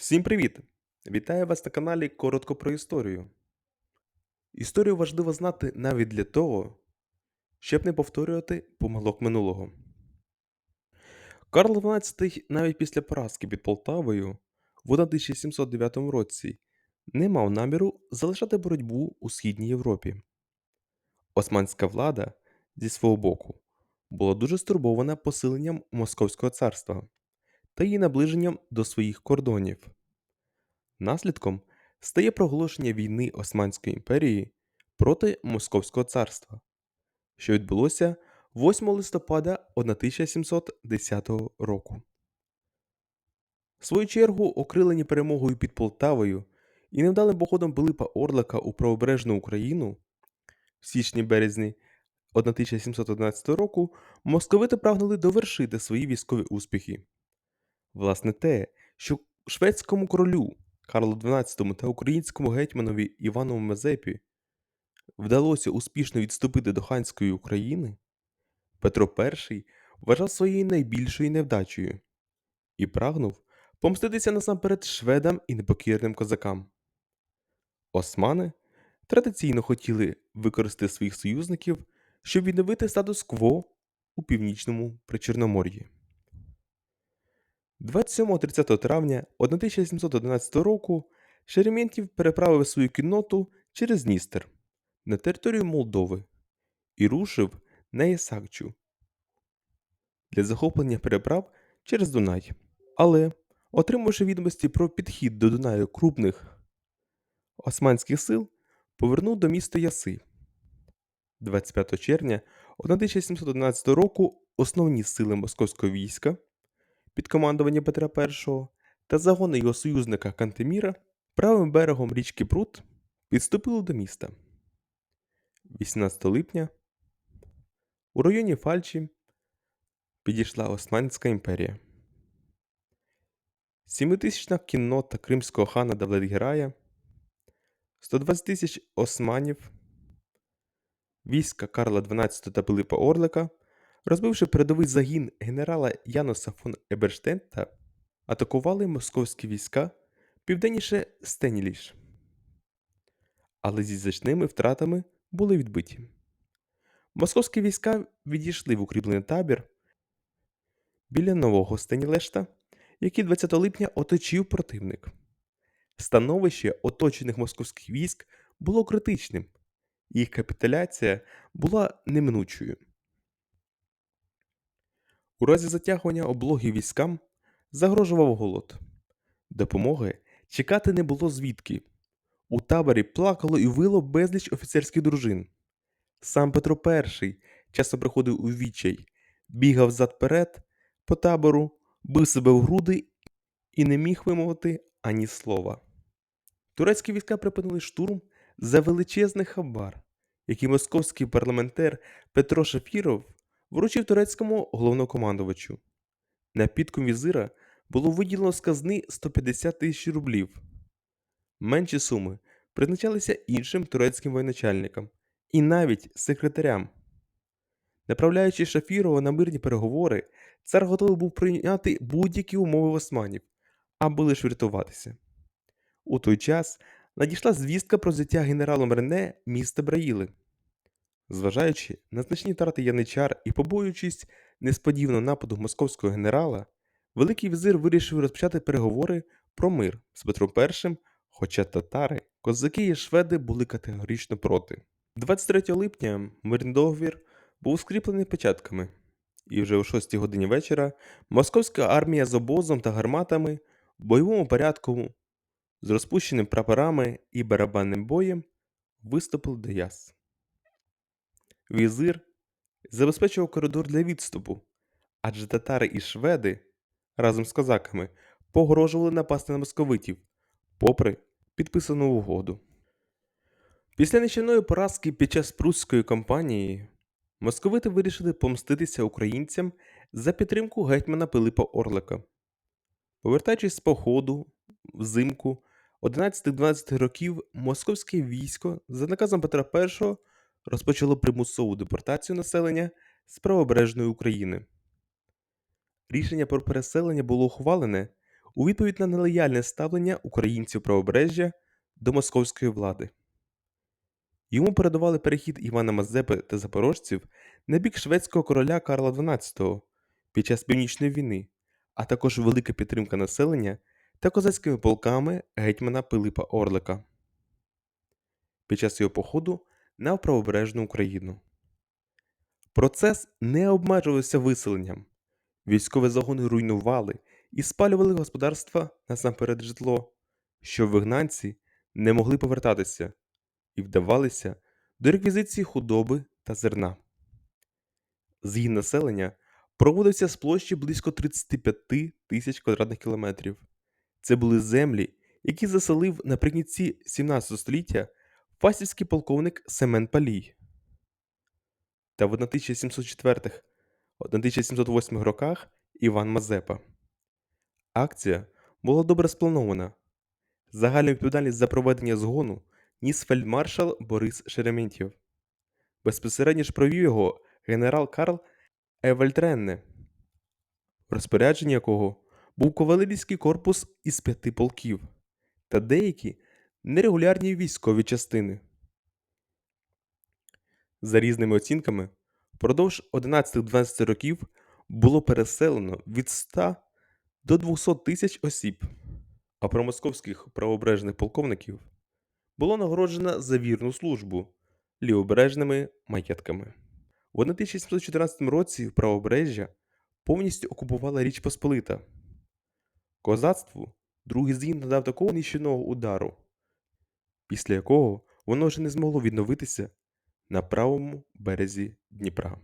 Всім привіт! Вітаю вас на каналі Коротко про історію. Історію важливо знати навіть для того, щоб не повторювати помилок минулого. Карл XII навіть після поразки під Полтавою в 1709 році не мав наміру залишати боротьбу у Східній Європі. Османська влада, зі свого боку, була дуже стурбована посиленням Московського царства та її наближенням до своїх кордонів. Наслідком стає проголошення війни Османської імперії проти Московського царства, що відбулося 8 листопада 1710 року. В свою чергу, окрилені перемогою під Полтавою і невдалим походом Пилипа Орлика у правобережну Україну в січні-березні 1711 року московити прагнули довершити свої військові успіхи. Власне те, що шведському королю Карлу XII та українському гетьманові Івану Мазепі вдалося успішно відступити до ханської України, Петро І вважав своєю найбільшою невдачею і прагнув помститися насамперед шведам і непокірним козакам. Османи традиційно хотіли використати своїх союзників, щоб відновити статус-кво у північному Причорномор'ї. 27-30 травня 1711 року Шереметьєв переправив свою кінноту через Дністер на територію Молдови і рушив на Ясакчу для захоплення переправ через Дунай. Але, отримавши відомості про підхід до Дунаю крупних османських сил, повернув до міста Яси. 25 червня 1711 року основні сили московського війська під командуванням Петра І та загони його союзника Кантеміра правим берегом річки Прут підступили до міста. 18 липня у районі Фальчі підійшла Османська імперія. Сімитисячна кіннота кримського хана Давлетгерая, 120 тисяч османів, війська Карла XII та Пилипа Орлика Розбивши передовий загін генерала Яноса фон Еберштента, атакували московські війська південніше Стеніліш, але зі значними втратами були відбиті. Московські війська відійшли в укріплений табір біля нового Стенілешта, який 20 липня оточив противник. Становище оточених московських військ було критичним, їх капітуляція була неминучою. У разі затягування облоги військам загрожував голод. Допомоги чекати не було звідки. У таборі плакало і вило безліч офіцерських дружин. Сам Петро І часто приходив у відчай, бігав зад перед по табору, бив себе в груди і не міг вимовити ані слова. Турецькі війська припинили штурм за величезний хабар, який московський парламентер Петро Шафіров вручив турецькому головнокомандувачу. На підком візира було виділено з казни 150 тисяч рублів. Менші суми призначалися іншим турецьким воєначальникам і навіть секретарям. Направляючи Шафірова на мирні переговори, цар готовий був прийняти будь-які умови османів, аби лише врятуватися. У той час надійшла звістка про взяття генералом Рене міста Браїли. Зважаючи на значні втрати яничар і побоюючись несподіваного нападу московського генерала, Великий візир вирішив розпочати переговори про мир з Петром І, хоча татари, козаки і шведи були категорично проти. 23 липня мирний договір був скріплений печатками, і вже о 6 годині вечора московська армія з обозом та гарматами в бойовому порядку з розпущеними прапорами і барабанним боєм виступили до Яс. Візир забезпечував коридор для відступу, адже татари і шведи разом з козаками погрожували напасти на московитів, попри підписану угоду. Після нищівної поразки під час прусської кампанії московити вирішили помститися українцям за підтримку гетьмана Пилипа Орлика. Повертаючись з походу взимку 11-12 років, московське військо за наказом Петра І розпочало примусову депортацію населення з правобережної України. Рішення про переселення було ухвалене у відповідь на нелояльне ставлення українців правобережжя до московської влади. Йому передавали перехід Івана Мазепи та запорожців на бік шведського короля Карла XII під час Північної війни, а також велика підтримка населення та козацькими полками гетьмана Пилипа Орлика під час його походу на правобережну Україну. Процес не обмежувався виселенням. Військові загони руйнували і спалювали господарства насамперед житло, щоб вигнанці не могли повертатися і вдавалися до реквізиції худоби та зерна. Згін населення проводився з площі близько 35 тисяч квадратних кілометрів. Це були землі, які заселив наприкінці 17 століття фастівський полковник Семен Палій. Та в 1704-1708 роках Іван Мазепа. Акція була добре спланована. Загальну відповідальність за проведення згону ніс фельдмаршал Борис Шереметьєв. Безпосередньо ж провів його генерал Карл Евельтренне, в розпорядженні якого був кавалерійський корпус із п'яти полків та деякі нерегулярні військові частини. За різними оцінками, впродовж 11-12 років було переселено від 100 до 200 тисяч осіб, а про московських правобережних полковників було нагороджено за вірну службу лівобережними маєтками. В 1714 році правобережжя повністю окупувала Річ Посполита. Козацтву другий згін надав такого нищівного удару, після якого воно вже не змогло відновитися на правому березі Дніпра.